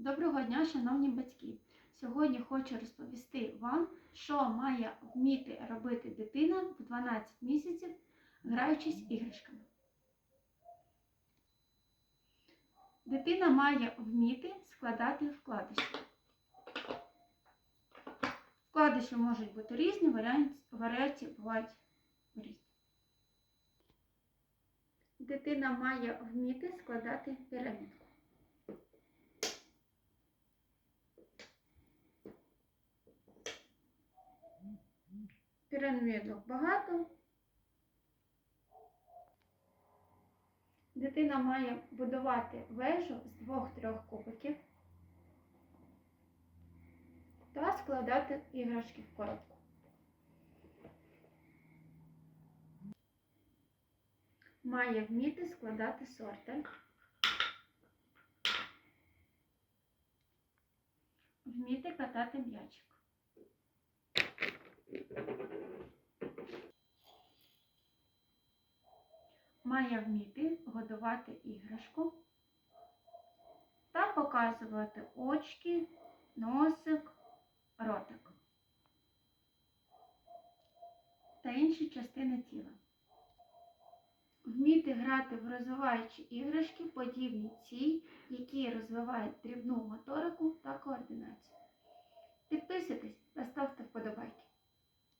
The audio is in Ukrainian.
Доброго дня, шановні батьки! Сьогодні хочу розповісти вам, що має вміти робити дитина в 12 місяців, граючись іграшками. Дитина має вміти складати вкладиші. Вкладиші можуть бути різні, варіації бувають різні. Дитина має вміти складати пірамідку. Пірамідок багато. Дитина має будувати вежу з двох-трьох кубиків та складати іграшки в коробку. Має вміти складати сорти. Вміти катати м'ячик. Має вміти годувати іграшку та показувати очки, носик, ротик та інші частини тіла. Вміти грати в розвиваючі іграшки, подібні цій, які розвивають дрібну моторику